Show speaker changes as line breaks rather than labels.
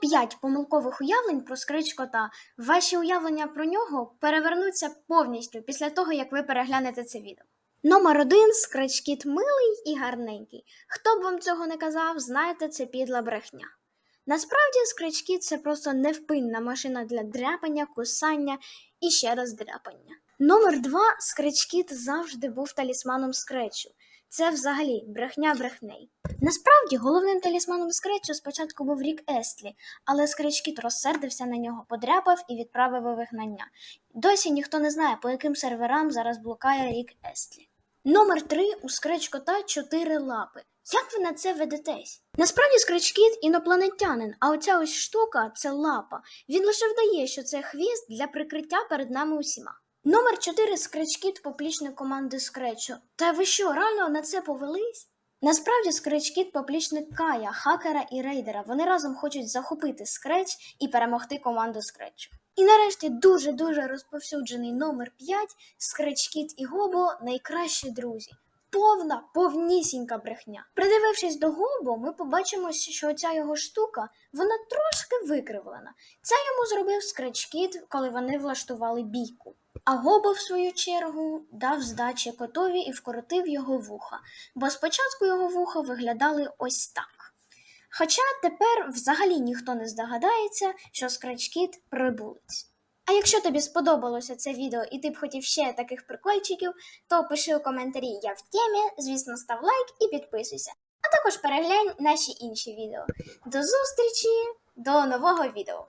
Топ-5 помилкових уявлень про скрич кота. Ваші уявлення про нього перевернуться повністю після того, як ви переглянете це відео. Номер один скреч кіт милий і гарненький. Хто б вам цього не казав, знаєте, це підла брехня. Насправді скреч кіт це просто невпинна машина для дряпання, кусання і ще раз дряпання. Номер два скреч кіт завжди був талісманом скречу. Це взагалі брехня брехней. Насправді головним талісманом скречу спочатку був Рік Естлі, але скречкіт розсердився на нього, подряпав і відправив у вигнання. Досі ніхто не знає, по яким серверам зараз блукає Рік Естлі. Номер 3 у скречкота чотири лапи. Як ви на це ведетесь? Насправді скречкіт інопланетянин, а оця ось штука це лапа. Він лише вдає, що це хвіст для прикриття перед нами усіма. Номер 4 скречкіт поплічник команди Скречу. Та ви що, реально на це повелись? Насправді Скричкіт поплічник Кая, хакера і рейдера. Вони разом хочуть захопити скреч і перемогти команду скречу. І нарешті дуже-дуже розповсюджений номер 5 скречкіт і Гобо найкращі друзі. Повна, повнісінька брехня. Придивившись до Гобо, ми побачимо, що ця його штука вона трошки викривлена. Це йому зробив скречкіт, коли вони влаштували бійку. А Гобо, в свою чергу, дав здачі котові і вкоротив його вуха, бо спочатку його вуха виглядали ось так. Хоча тепер взагалі ніхто не здогадається, що скречкіт прибулець. А якщо тобі сподобалося це відео і ти б хотів ще таких прикольчиків, то пиши у коментарі Я в темі, звісно, став лайк і підписуйся. А також переглянь наші інші відео. До зустрічі, до нового відео!